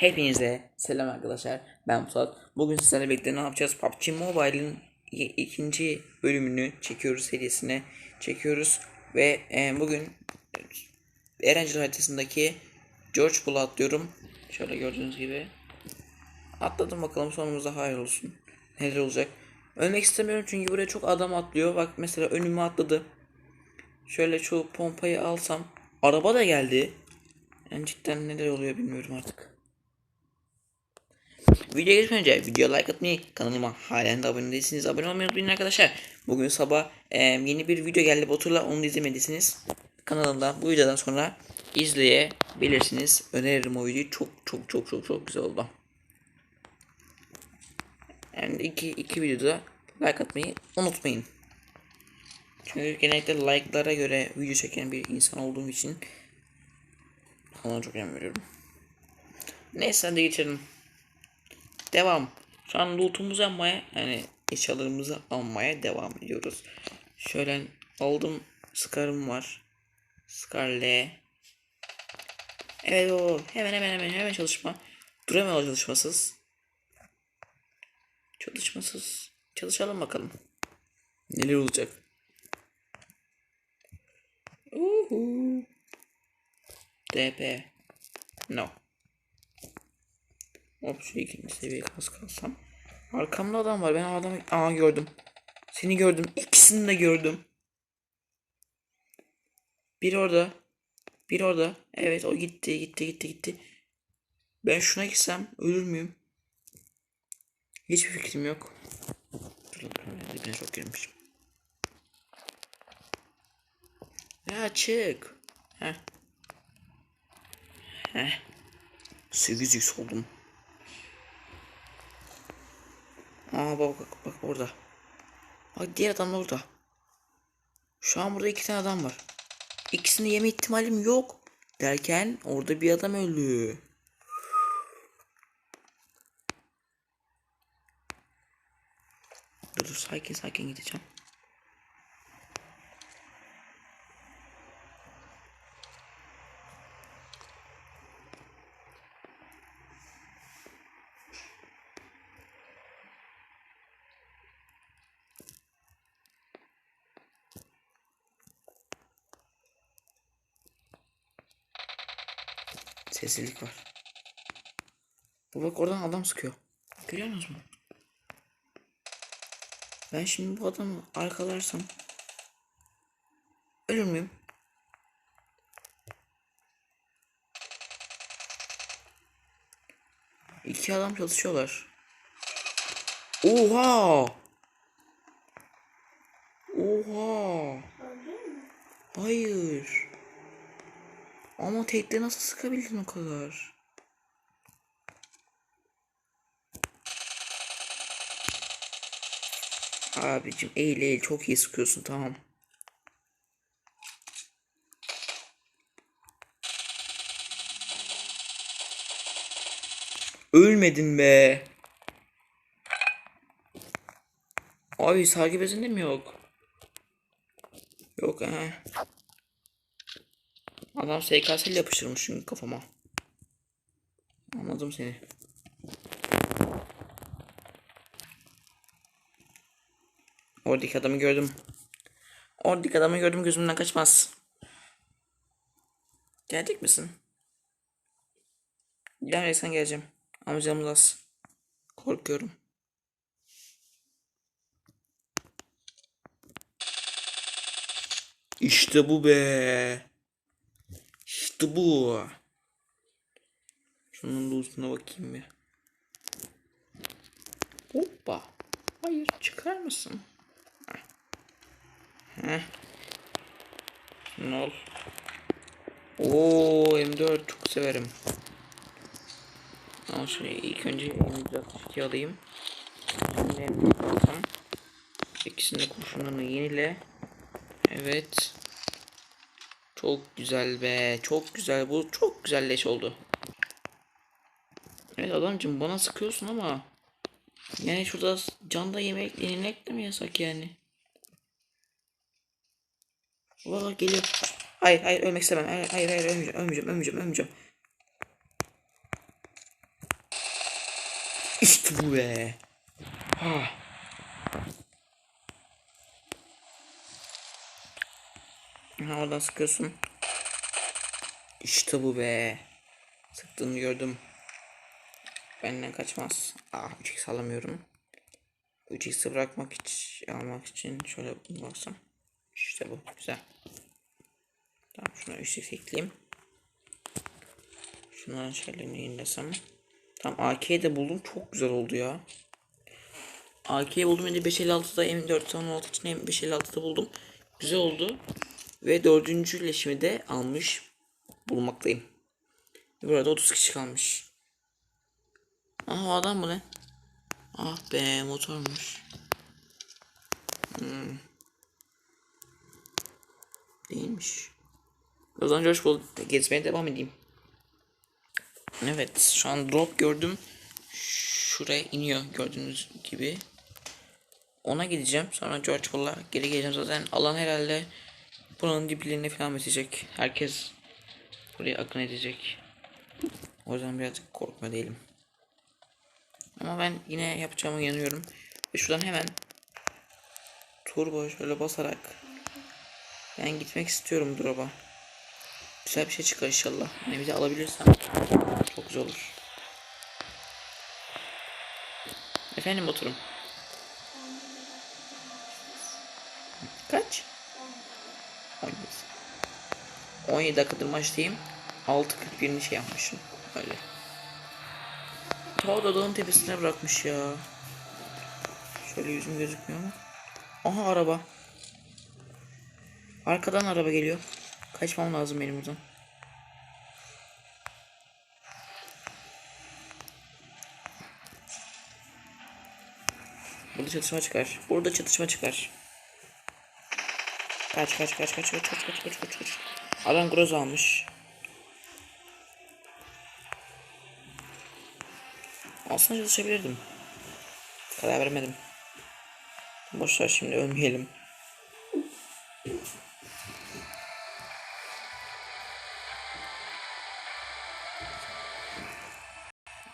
Hepinize selam arkadaşlar. Ben Pusat. Bugün sizlerle birlikte ne yapacağız? PUBG Mobile'in ikinci bölümünü çekiyoruz serisine çekiyoruz ve e, bugün Erencil haritasındaki George Bull'u atlıyorum. Şöyle gördüğünüz gibi atladım bakalım sonumuzda hayır olsun. Neler olacak? Ölmek istemiyorum çünkü buraya çok adam atlıyor. Bak mesela önüme atladı. Şöyle şu pompayı alsam araba da geldi. Yani cidden neler oluyor bilmiyorum artık. Videoya geçmeden önce video like atmayı, kanalıma halen de abone değilsiniz. Abone olmayı unutmayın arkadaşlar. Bugün sabah e, yeni bir video geldi Batur'la onu izlemediyseniz kanalımda bu videodan sonra izleyebilirsiniz. Öneririm o videoyu. Çok çok çok çok çok güzel oldu. Yani iki, iki videoda like atmayı unutmayın. Çünkü genellikle like'lara göre video çeken bir insan olduğum için ona çok önem veriyorum. Neyse hadi geçelim. Devam. Şu an lootumuzu almaya yani eşyalarımızı almaya devam ediyoruz. Şöyle aldım. Scar'ım var. Scar L. Evet o. Hemen hemen hemen hemen çalışma. Duramıyor çalışmasız. Çalışmasız. Çalışalım bakalım. Neler olacak? Uhu. DP. No. Hop şu ikinci seviye kas kalsam. Arkamda adam var. Ben adamı... Aa gördüm. Seni gördüm. İkisini de gördüm. Bir orada. Bir orada. Evet o gitti gitti gitti gitti. Ben şuna gitsem ölür müyüm? Hiçbir fikrim yok. Dibine çok girmişim. Ya çık. Heh. Heh. 8 oldum. Aa bak bak bak orada. Bak diğer adam da orada. Şu an burada iki tane adam var. İkisini yeme ihtimalim yok. Derken orada bir adam öldü. Dur dur sakin sakin gideceğim. Sessizlik var. Bu bak oradan adam sıkıyor. Görüyor musunuz? Ben şimdi bu adamı arkalarsam ölür müyüm? İki adam çalışıyorlar. Oha! Hayır. Ama tekte nasıl sıkabildin o kadar? Abicim eğil eğil çok iyi sıkıyorsun tamam. Ölmedin be. Abi sargı bezinde mi yok? Yok ha. Adam SKS ile yapıştırmış çünkü kafama. Anladım seni. Oradaki adamı gördüm. Oradaki adamı gördüm gözümden kaçmaz. Gelecek misin? Gelmeyeceksen geleceğim. Ama canım az. Korkuyorum. İşte bu be. İşte bu. Şunun lootuna bakayım bir. Hoppa. Hayır çıkar mısın? Heh. Ne ol? Oo M4 çok severim. Al şuraya ilk önce M4 alayım. Şimdi M4 alsam. Yenile. Evet. Çok güzel be. Çok güzel. Bu çok güzel leş oldu. Evet adamcım bana sıkıyorsun ama yani şurada canda yemek yeninek de mi yasak yani? Valla geliyor. Hayır hayır ölmek istemem. Hayır hayır, hayır ölmeyeceğim ölmeyeceğim ölmeyeceğim ölmeyeceğim. İşte bu be. Ah. Ha oradan sıkıyorsun. İşte bu be. Sıktığını gördüm. Benden kaçmaz. Ah 3x alamıyorum. 3x'i bırakmak için almak için şöyle baksam. İşte bu güzel. Tamam şuna 3x ekleyeyim. Şunların şeylerini yenilesem. Tamam AK'yi de buldum. Çok güzel oldu ya. AK'yi buldum. Şimdi 556'da M4 16 için M556'da buldum. Güzel oldu. Ve dördüncü leşimi de almış bulmaktayım. Burada 30 kişi kalmış. Aha adam mı ne? Ah be motormuş. Hmm. Değilmiş. O zaman George Bull gezmeye devam edeyim. Evet şu an drop gördüm. Şuraya iniyor gördüğünüz gibi. Ona gideceğim. Sonra George Bull'a geri geleceğim. Zaten alan herhalde buranın diplerine falan bitecek. Herkes buraya akın edecek. O yüzden birazcık korkma değilim. Ama ben yine yapacağıma yanıyorum. Ve şuradan hemen turbo şöyle basarak ben gitmek istiyorum drop'a. Güzel bir şey çıkar inşallah. Hani bir de alabilirsem çok güzel olur. Efendim oturum. Kaç? 17. 17 dakikadır maçtayım. 6.41'ini şey yapmışım. Öyle. Ta da dağın tepesine bırakmış ya. Şöyle yüzüm gözükmüyor mu? Aha araba. Arkadan araba geliyor. Kaçmam lazım benim buradan. Burada çatışma çıkar. Burada çatışma çıkar. Kaç kaç kaç kaç kaç kaç kaç kaç kaç kaç. Adam groz almış. Aslında çalışabilirdim. Karar vermedim. Boşver şimdi ölmeyelim.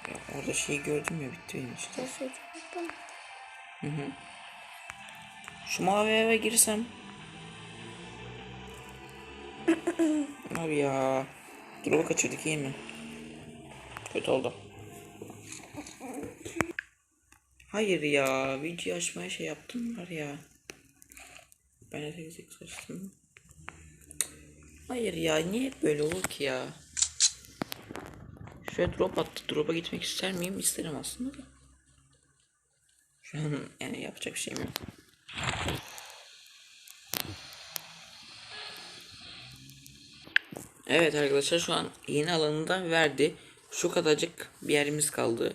Ya orada şeyi gördüm ya bitti benim için. Şu mavi eve girsem. Abi ya. Drop'u kaçırdık iyi mi? Kötü oldu. Hayır ya. Video açmaya şey yaptım var ya. Ben de tek tek açtım. Hayır ya. Niye böyle olur ki ya? Şöyle drop attı. Drop'a gitmek ister miyim? İsterim aslında da. Şu an yani yapacak bir şeyim yok. Evet arkadaşlar şu an yeni alanında verdi. Şu kadarcık bir yerimiz kaldı.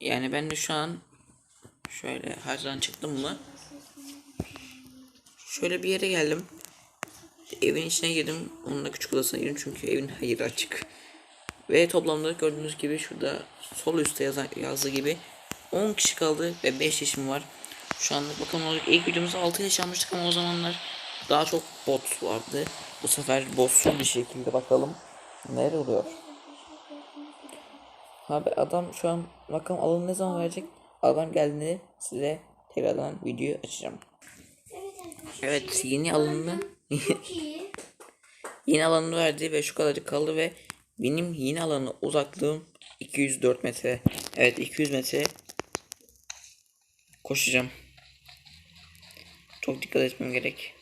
Yani ben de şu an şöyle harcadan çıktım mı? Şöyle bir yere geldim. Evin içine girdim. Onun da küçük odasına girdim çünkü evin hayır açık. Ve toplamda gördüğünüz gibi şurada sol üstte yazan, yazdığı gibi 10 kişi kaldı ve 5 yaşım var. Şu anlık bakalım olacak. İlk videomuzda 6 yaş almıştık ama o zamanlar daha çok bot vardı. Bu sefer bossuz bir şekilde bakalım neler oluyor. Abi adam şu an bakalım alanı ne zaman verecek? Adam geldiğinde size tekrardan videoyu açacağım. Evet yeni alanını yeni alanını verdi ve şu kadarcık kaldı ve benim yeni alanı uzaklığım 204 metre. Evet 200 metre koşacağım. Çok dikkat etmem gerek.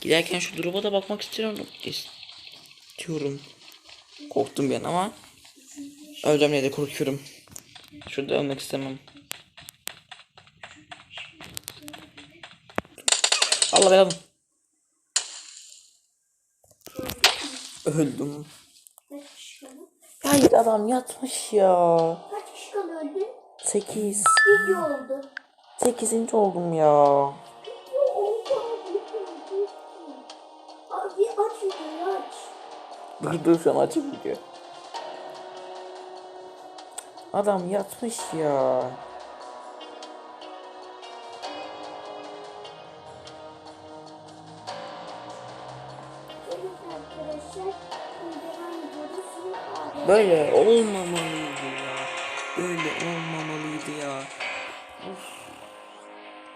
Giderken şu drop'a da bakmak istiyorum. İstiyorum. Korktum ben ama öleceğim diye de korkuyorum. Şurada ölmek istemem. Allah belanı. Öldüm. Hayır adam yatmış ya. Kaç kişi kaldı öldü? 8. Video oldu. 8. oldum ya. Dur dur şu an video. Adam yatmış ya. Böyle olmamalıydı ya. Böyle olmamalıydı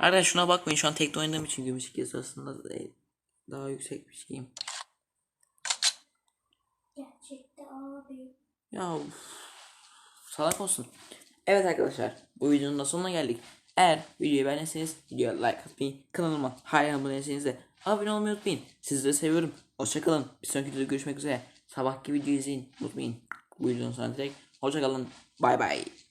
Arkadaşlar şuna bakmayın şu an tekte oynadığım için gümüş ikisi aslında e, daha yüksek bir şeyim. Gerçekten abi. Ya uf, salak olsun. Evet arkadaşlar bu videonun da sonuna geldik. Eğer videoyu beğenirseniz videoya like atmayı, kanalıma hala abone değilseniz de abone olmayı unutmayın. Sizleri seviyorum. Hoşçakalın. Bir sonraki videoda görüşmek üzere. Sabahki videoyu izleyin. Unutmayın. Bu videonun sonuna direkt. Hoşçakalın. Bay bay.